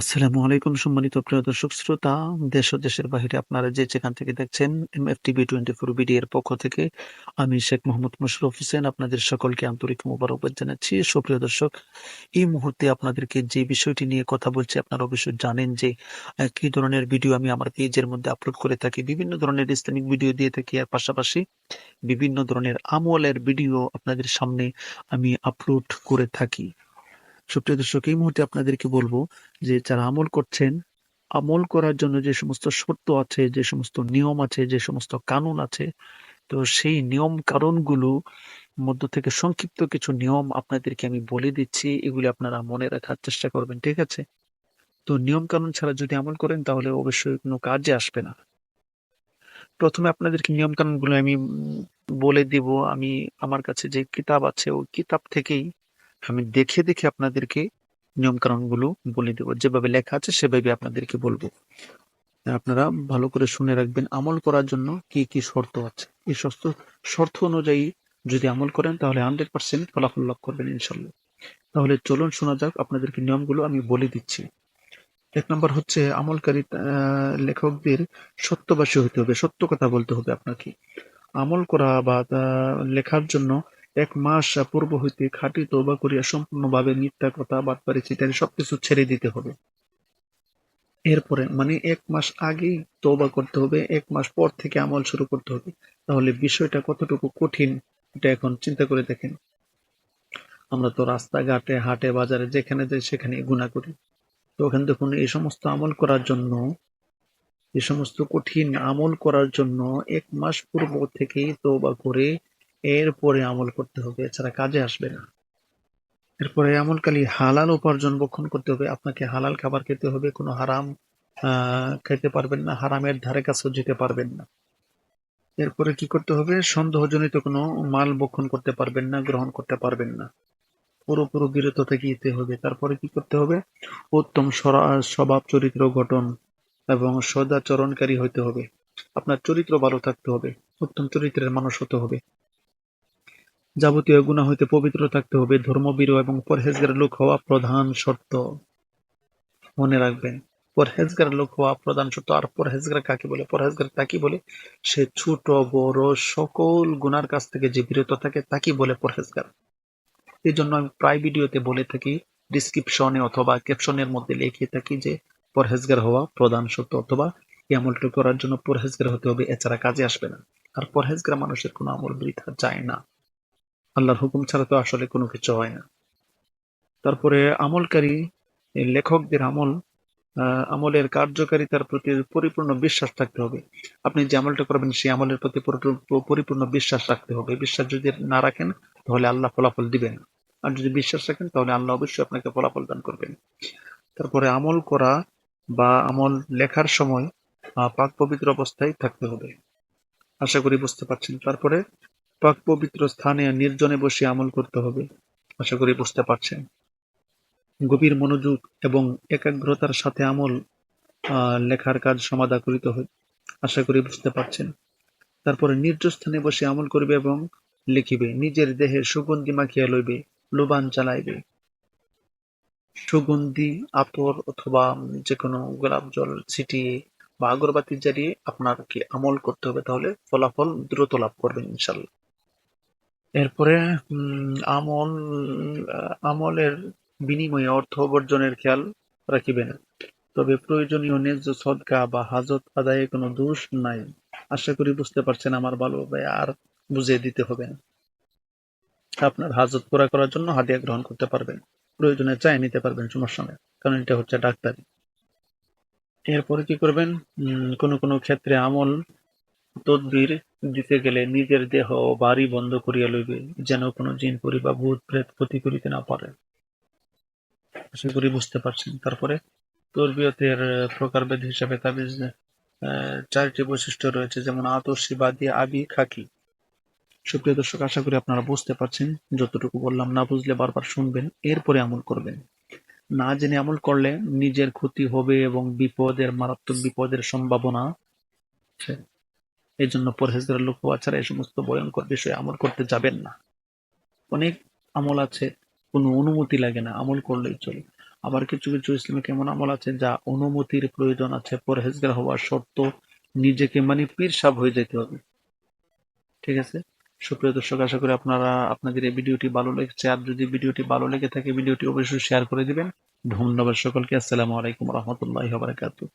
আসসালামু আলাইকুম, সম্মানিত প্রিয় দর্শক শ্রোতা। দেশ ও দেশের বাহিরে আপনারা যে যেখান থেকে দেখছেন M F TV twenty four BD এর পক্ষ থেকে আমি শেখ মোহাম্মদ মুশরফ হোসেন আপনাদের সকলকে আন্তরিক মোবারকবাদ জানাচ্ছি। সুপ্রিয় দর্শক, এই মুহূর্তে আপনাদেরকে যে বিষয়টি নিয়ে কথা বলছি, আপনারা অবশ্যই জানেন যে কি ধরনের ভিডিও আমি আমার পেজের মধ্যে আপলোড করে থাকি, বিভিন্ন ধরনের ইসলামিক ভিডিও দিয়ে থাকি। আর পাশাপাশি বিভিন্ন ধরনের আমলের ভিডিও আপনাদের সামনে আমি আপলোড করে থাকি। সুপ্রিয় দর্শক এই মুহূর্তে আপনাদেরকে বলব যে, যারা আমল করছেন, আমল করার জন্য যে সমস্ত শর্ত আছে, যে সমস্ত নিয়ম আছে, যে সমস্ত কানুন আছে, তো সেই নিয়ম কারণগুলো মধ্য থেকে সংক্ষিপ্ত কিছু নিয়ম আপনাদেরকে আমি বলে দিচ্ছি। এগুলি আপনারা মনে রাখার চেষ্টা করবেন, ঠিক আছে? তো নিয়ম কানুন ছাড়া যদি আমল করেন, তাহলে অবশ্যই কোনো কাজে আসবে না। প্রথমে আপনাদেরকে নিয়ম কানুনগুলো আমি বলে দিব। আমি, আমার কাছে যে কিতাব আছে, ওই কিতাব থেকেই আমি দেখে দেখে আপনাদেরকে নিয়ম কানুনগুলো বলে দেবো। যেভাবে লেখা আছে সেভাবে আপনাদেরকে বলব। আপনারা ভালো করে শুনে রাখবেন আমল করার জন্য কি কি শর্ত আছে। এই সমস্ত শর্ত অনুযায়ী যদি আমল করেন তাহলে হান্ড্রেড পার্সেন্ট ফলাফল লাভ করবেন ইনশাল্লাহ তাহলে চলুন শোনা যাক আপনাদেরকে নিয়মগুলো আমি বলে দিচ্ছি। এক নম্বর হচ্ছে আমলকারী লেখকদের সত্যবাসী হতে হবে, সত্য কথা বলতে হবে আপনাকে। আমল করা বা লেখার জন্য এক মাস পূর্ব হইতে খাঁটি তৌবা করিয়া সম্পূর্ণভাবে মিথ্যা কথা বাটপারি চিটারি সবকিছু ছেড়ে দিতে হবে। এরপরে মানে এক মাস আগেই তৌবা করতে হবে, এক মাস পর থেকে আমল শুরু করতে হবে। তাহলে বিষয়টা কতটুকু কঠিন, এটা এখন চিন্তা করে দেখেন। আমরা তো রাস্তাঘাটে, হাটে, বাজারে যেখানে যাই সেখানে গুণা করি। তো ওখানে দেখুন, এই সমস্ত আমল করার জন্য, এই সমস্ত কঠিন আমল করার জন্য এক মাস পূর্ব থেকেই তৌবা করে এরপরে আমল করতে হবে, এছাড়া কাজে আসবে না। এরপরে আমলকালী হালাল উপার্জন বক্ষণ করতে হবে, আপনাকে হালাল খাবার খেতে হবে, কোনো হারাম খেতে পারবেন না, হারামের ধারে কাছেও যেতে পারবেন না। এরপরে কি করতে হবে? সন্দেহজনিত কোনো মাল বক্ষণ করতে পারবেন না, গ্রহণ করতে পারবেন না। পুরোপুরো বিরত থেকে যেতে হবে। তারপরে কি করতে হবে? উত্তম স্বভাব চরিত্র গঠন এবং সদাচরণকারী হইতে হবে। আপনার চরিত্র ভালো থাকতে হবে, উত্তম চরিত্রের মানুষ হতে হবে। যাবতীয় গুণা হইতে পবিত্র থাকতে হবে ধর্মবীর এবং পরহেজগার লোক হওয়া প্রধান শর্ত। মনে রাখবেন, পরহেজগার লোক হওয়া প্রধান শর্ত, আর পরহেজগার কাকে বলে? পরহেজগার তাকে বলে সে ছোট, বড়, সকল গুনার কাছ থেকে যে বিরত থাকে তাকে বলে পরহেজগার। এই জন্য আমি প্রায় ভিডিওতে বলে থাকি ডিসক্রিপশনে অথবা ক্যাপশনের মধ্যে লিখে থাকি যে পরহেজগার হওয়া প্রধান সত্য অথবা এই আমলটা করার জন্য পরহেজগার হতে হবে, এছাড়া কাজে আসবে না। আর পরহেজগার মানুষের কোনো আমল বৃথা যায় না। আল্লাহর হুকুম ছাড়া তো আসলে কোনো কিছু হয় না। তারপরে আমলকারী লেখকদের আমল আমলের কার্যকারিতার প্রতি পরিপূর্ণ বিশ্বাস থাকতে হবে। আপনি যে আমলটা করবেন, সেই আমলের প্রতি পরিপূর্ণ বিশ্বাস রাখতে হবে। বিশ্বাস যদি না রাখেন, তাহলে আল্লাহ ফলাফল দিবেন। আর যদি বিশ্বাস রাখেন, তাহলে আল্লাহ অবশ্যই আপনাকে ফলাফল দান করবেন। তারপরে আমল করা বা আমল লেখার সময় পাক পবিত্র অবস্থায় থাকতে হবে। আশা করি বুঝতে পারছেন। তারপরে পাক পবিত্র স্থানে নির্জনে বসে আমল করতে হবে। আশা করি বুঝতে পারছেন। গভীর মনোযোগ এবং একাগ্রতার সাথে আমল লেখার কাজ সমাধা করিতে হয়। আশা করি বুঝতে পারছেন। তারপরে নির্জন স্থানে বসে আমল করবে এবং লিখিবে, নিজের দেহে সুগন্ধি মাখিয়া লইবে, লোবান চালাইবে। সুগন্ধি আতর অথবা যে কোনো গোলাপ জল ছিটিয়ে বা আগরবাতি জ্বালিয়ে আপনার কি আমল করতে হবে, তাহলে ফলাফল দ্রুত লাভ করবেন ইনশাল্লাহ এরপরে আমল, আমলের বিনিময়ে অর্থ বর্জনের খেয়াল রাখিবেন। তবে প্রয়োজনীয় ন্যায্য সদকা বা হাজত আদায়ে কোনো দোষ নাই। আশা করি বুঝতে পারছেন আমার ভালোভাবে আর বুঝিয়ে দিতে হবে না। আপনার হাজত পুরা করার জন্য হাদিয়া গ্রহণ করতে পারবেন। প্রয়োজনে চাই নিতে পারবেন সমস্যা নেই, কারণ এটা হচ্ছে ডাক্তারি। এরপরে কি করবেন? কোনো কোনো ক্ষেত্রে আমল তদবির দিতে গেলে নিজের দেহ বাড়ি বন্ধ করিয়া লইবে, যেন কোনো জিন পরি বা ভূত প্রেত ক্ষতি করিতে না পারে। আশা করি বুঝতে পারছেন। তারপরে তরবিয়তের প্রকারভেদ হিসাবে তাবিজ চারটি বৈশিষ্ট্য রয়েছে, যেমন আতসী বাদি আবি, খাকি। সুপ্রিয় দর্শক, আশা করি আপনারা বুঝতে পারছেন। যতটুকু বললাম না বুঝলে বারবার শুনবেন, এরপরে আমল করবেন। না জেনে আমল করলে নিজের ক্ষতি হবে এবং বিপদের, মারাত্মক বিপদের সম্ভাবনা এই জন্য পরহেজগার লোক হওয়া ছাড়া এই সমস্ত ভয়ঙ্কর বিষয়ে আমল করতে যাবেন না। অনেক আমল আছে, কোনো অনুমতি লাগে না, আমল করলেই চলে। আবার কিছু কিছু ইসলামিক এমন আমল আছে যা অনুমতির প্রয়োজন আছে, পরহেজগার হওয়ার শর্ত নিজেকে মানে পীর সাহ হয়ে যেতে হবে। ঠিক আছে? সুপ্রিয় দর্শক, আশা করি আপনারা, আপনাদের এই ভিডিওটি ভালো লেগেছে। আর যদি ভিডিওটি ভালো লেগে থাকে, ভিডিওটি অবশ্যই শেয়ার করে দিবেন। ধন্যবাদ সকলকে। আসসালামু আলাইকুম রহমতুল্লাহ বারাকাতুহ।